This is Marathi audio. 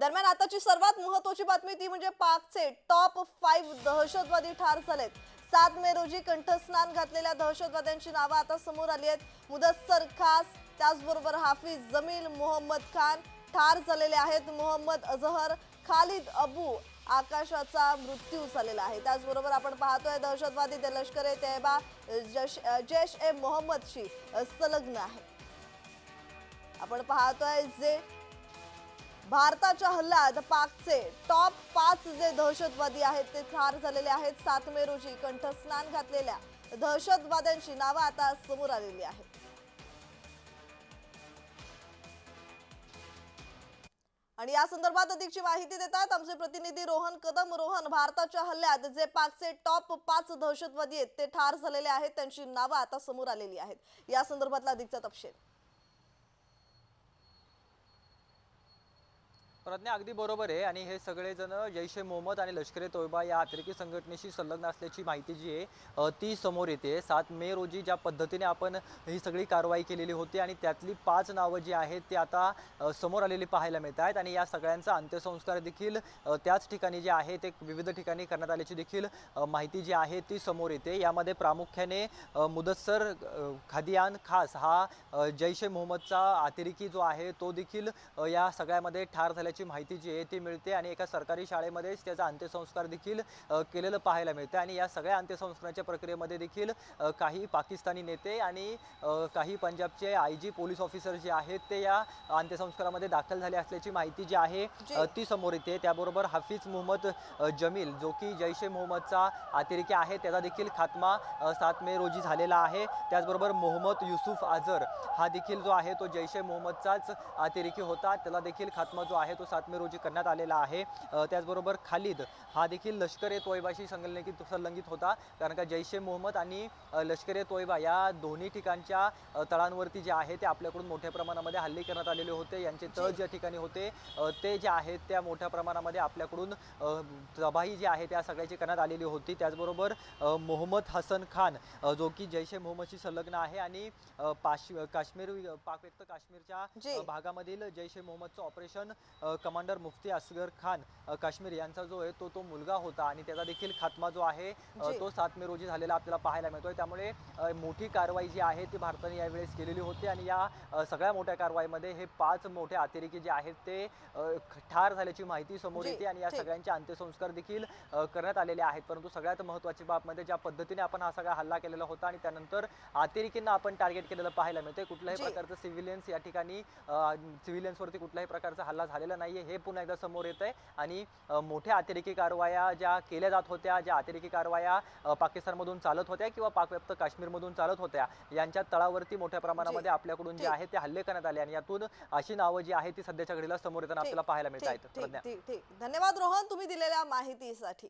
दरम्यान आताची सर्वात महत्वाची बातमी ती म्हणजे पाकचे टॉप फाईव्ह दहशतवादी ठार झालेत. सात मे रोजी कंठस्नान घातलेल्या दहशतवाद्यांची नावं आता समोर आली आहेत. मुदस्सर खास त्याचबरोबर हाफिज जमील मोहम्मद खान ठार झालेले आहेत. मोहम्मद अझहर खालिद अबू आकाशाचा मृत्यू झालेला आहे. त्याचबरोबर आपण पाहतोय दहशतवादी ते लष्कर ए तैयबा जश जैश ए मोहम्मदशी संलग्न आहे आपण पाहतोय जे भारताच्या हल्ल्यात पाकचे टॉप पाच जे दहशतवादी आहेत ते ठार झालेले आहेत. सात मे रोजी कंठस्नान घातलेल्या दहशतवाद्यांची नावं आता समोर आलेली आहेत. आणि या संदर्भात अधिकची माहिती देतात आमचे प्रतिनिधी रोहन कदम. रोहन भारताच्या हल्ल्यात जे पाकचे टॉप पाच दहशतवादी आहेत ते ठार झालेले आहेत. त्यांची नावं आता समोर आलेली आहेत. या संदर्भातला अधिकचा तपशील. प्रज्ञा अगदी बरोबर आहे. आणि हे सगळेजण जैश ए मोहम्मद आणि लष्कर ए तोयबा या अतिरेकी संघटनेशी संलग्न असल्याची माहिती जी आहे ती समोर येते. सात मे रोजी ज्या पद्धतीने आपण ही सगळी कारवाई केलेली होती आणि त्यातली पाच नावं जी आहेत ती आता समोर आलेली पाहायला मिळत आहेत आणि या सगळ्यांचा अंत्यसंस्कार देखील त्याच ठिकाणी जे आहे ते विविध ठिकाणी करण्यात आल्याची देखील माहिती जी आहे ती समोर येते. यामध्ये प्रामुख्याने मुदस्सर खादियान खास हा जैश ए मोहम्मदचा अतिरेकी जो आहे तो देखील या सगळ्यामध्ये ठार झाल्याची माहिती जी आहे ती मिळते आणि एका सरकारी शाळेमध्येच त्याचा अंत्यसंस्कार देखील केलेलं पाहायला मिळतं. आणि या सगळ्या अंत्यसंस्काराच्या प्रक्रियेमध्ये देखील काही पाकिस्तानी नेते आणि काही पंजाबचे आय जी पोलीस ऑफिसर जे आहेत ते या अंत्यसंस्कारामध्ये दाखल झाले असल्याची माहिती जी आहे ती समोर येते. त्याबरोबर हाफिज मोहम्मद जमील जो की जैश ए मोहम्मदचा अतिरेकी आहे त्याचा देखील खात्मा सात मे रोजी झालेला आहे. त्याचबरोबर मोहम्मद युसुफ आझर हा देखील जो आहे तो जैश ए मोहम्मदचाच अतिरेकी होता. त्याला देखील खात्मा जो आहे तो सात मे रोजी करण्यात आलेला आहे. त्याचबरोबर खालिद हा देखील लष्कर ए तोयबाशी संलग्नित संलग्नित होता. कारण का जैश ए मोहम्मद आणि लष्कर ए तोयबा या दोन्ही ठिकाणच्या तळांवरती जे आहे ते आपल्याकडून मोठ्या प्रमाणामध्ये हल्ले करण्यात आलेले होते. यांचे तळ. ज्या ठिकाणी होते ते जे आहेत त्या मोठ्या प्रमाणामध्ये आपल्याकडून तबाही जी आहे त्या सगळ्याची करण्यात आलेली होती. त्याचबरोबर मोहम्मद हसन खान जो की जैश ए मोहम्मदशी संलग्न आहे आणि पाश काश्मीर पाक व्यक्त काश्मीरच्या भागामधील जैश ए मोहम्मदचं ऑपरेशन कमांडर मुफ्ती असगर खान काश्मीर यांचा जो आहे तो तो मुलगा होता आणि त्याचा देखील खात्मा जो आहे. तो सात मे रोजी झालेला आपल्याला पाहायला मिळतोय त्यामुळे मोठी कारवाई जी आहे ती भारताने यावेळेस केलेली होती आणि या सगळ्या मोठ्या कारवाईमध्ये हे पाच मोठे अतिरेकी जे आहेत ते ठार झाल्याची माहिती समोर येते आणि या. सगळ्यांचे अंत्यसंस्कार देखील करण्यात आलेले आहेत परंतु सगळ्यात महत्त्वाची बाब म्हणजे ज्या पद्धतीने आपण हा सगळा हल्ला केलेला होता आणि त्यानंतर अतिरेकींना आपण टार्गेट केलेलं पाहायला मिळतंय कुठल्याही. प्रकारचं सिव्हिलियन्स या ठिकाणी सिव्हिलियन्सवरती कुठल्याही प्रकारचा हल्ला झालेला नाहीये हे पुन्हा एकदा समोर येत आहे आणि मोठ्या अतिरेकी कारवाया ज्या केल्या जात होत्या ज्या अतिरेकी कारवाया पाकिस्तानमधून चालत होत्या किंवा पाकव्याप्त काश्मीरमधून चालत होत्या यांच्या तळावरती मोठ्या प्रमाणामध्ये आपल्याकडून जे. आहे ते हल्ले करण्यात आले. आणि यातून अशी नावं जी आहे ती सध्याच्या घडीला समोर येताना आपल्याला पाहायला मिळत आहेत धन्यवाद रोहन तुम्ही दिलेल्या माहितीसाठी.